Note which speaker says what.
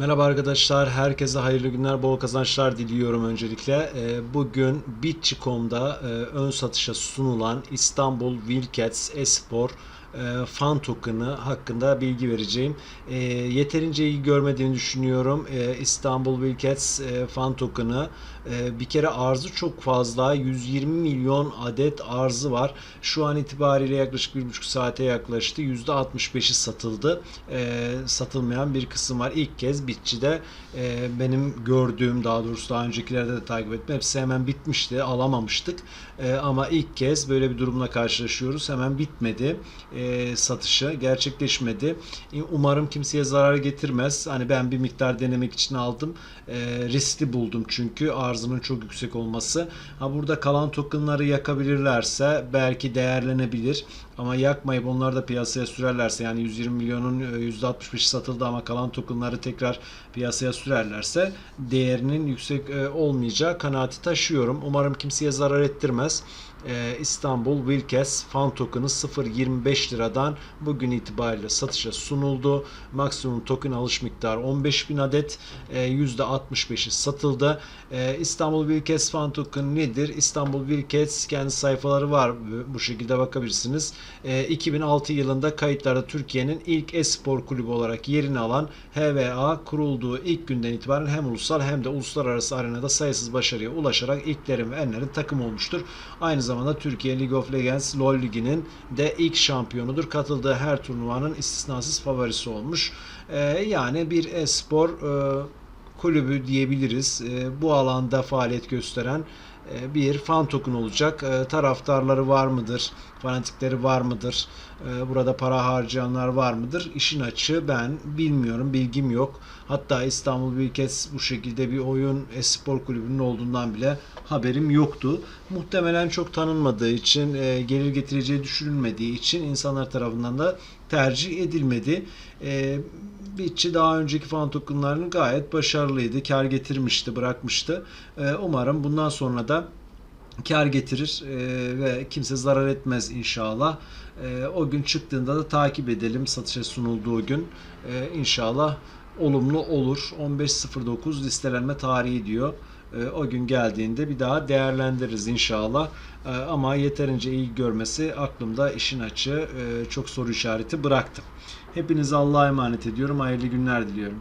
Speaker 1: Merhaba arkadaşlar, herkese hayırlı günler, bol kazançlar diliyorum öncelikle. Ee, Bugün Bitçi.com'da e, ön satışa sunulan İstanbul Wildcats Espor e, fan token'ı hakkında bilgi vereceğim. E, Yeterince iyi görmediğini düşünüyorum. E, İstanbul Wildcats e, fan token'ı e, bir kere arzı çok fazla. 120 milyon adet arzı var. Şu an itibariyle yaklaşık 1,5 saate yaklaştı. %65'i satıldı. E, Satılmayan bir kısım var. İlk kez Bitçi'de e, benim gördüğüm daha doğrusu daha öncekilerde de takip ettim. Hepsi hemen bitmişti. Alamamıştık. E, ama ilk kez böyle bir durumla karşılaşıyoruz. Hemen bitmedi. E, satışı gerçekleşmedi. E, Umarım kimseye zarar getirmez. Hani ben bir miktar denemek için aldım. E, riskli buldum çünkü arzının çok yüksek olması. Ha burada kalan tokenları yakabilirlerse belki değerlenebilir. Ama yakmayıp onları da piyasaya sürerlerse yani 120 milyonun e, %65'i satıldı ama kalan tokenları tekrar piyasaya sürerlerse değerinin yüksek e, olmayacağı kanaati taşıyorum. Umarım kimseye zarar ettirmez. E, İstanbul Wilkes fan token'ı 0.25 liradan bugün itibariyle satışa sunuldu. Maksimum token alış miktarı 15.000 adet. E, %65'i satıldı. E, İstanbul Wilkes fan token nedir? İstanbul Wilkes kendi sayfaları var. Bu- şekilde bakabilirsiniz. E, 2006 yılında kayıtlarda Türkiye'nin ilk e-spor kulübü olarak yerini alan HVA kurulduğu ilk günden itibaren hem ulusal hem de uluslararası arenada sayısız başarıya ulaşarak ilklerin ve enlerin takım olmuştur. Aynı zamanda Türkiye League of Legends LoL Ligi'nin de ilk şampiyonudur. Katıldığı her turnuvanın istisnasız favorisi olmuş. E, yani bir e-spor e, kulübü diyebiliriz. E, bu alanda faaliyet gösteren bir fan token olacak. E, taraftarları var mıdır? Fanatikleri var mıdır? E, burada para harcayanlar var mıdır? İşin açığı ben bilmiyorum. Bilgim yok. Hatta İstanbul Büyükes bu şekilde bir oyun espor kulübünün olduğundan bile haberim yoktu. Muhtemelen çok tanınmadığı için, e, gelir getireceği düşünülmediği için insanlar tarafından da tercih edilmedi. E, Bitçi daha önceki fan tokenlarını gayet başarılıydı. Kar getirmişti, bırakmıştı. E, umarım bundan sonra da kar getirir e, ve kimse zarar etmez inşallah. E, o gün çıktığında da takip edelim satışa sunulduğu gün. E, inşallah olumlu olur. 15.09 listelenme tarihi diyor. E, o gün geldiğinde bir daha değerlendiririz inşallah. E, ama yeterince iyi görmesi aklımda işin açığı e, çok soru işareti bıraktı. Hepinize Allah'a emanet ediyorum. Hayırlı günler diliyorum.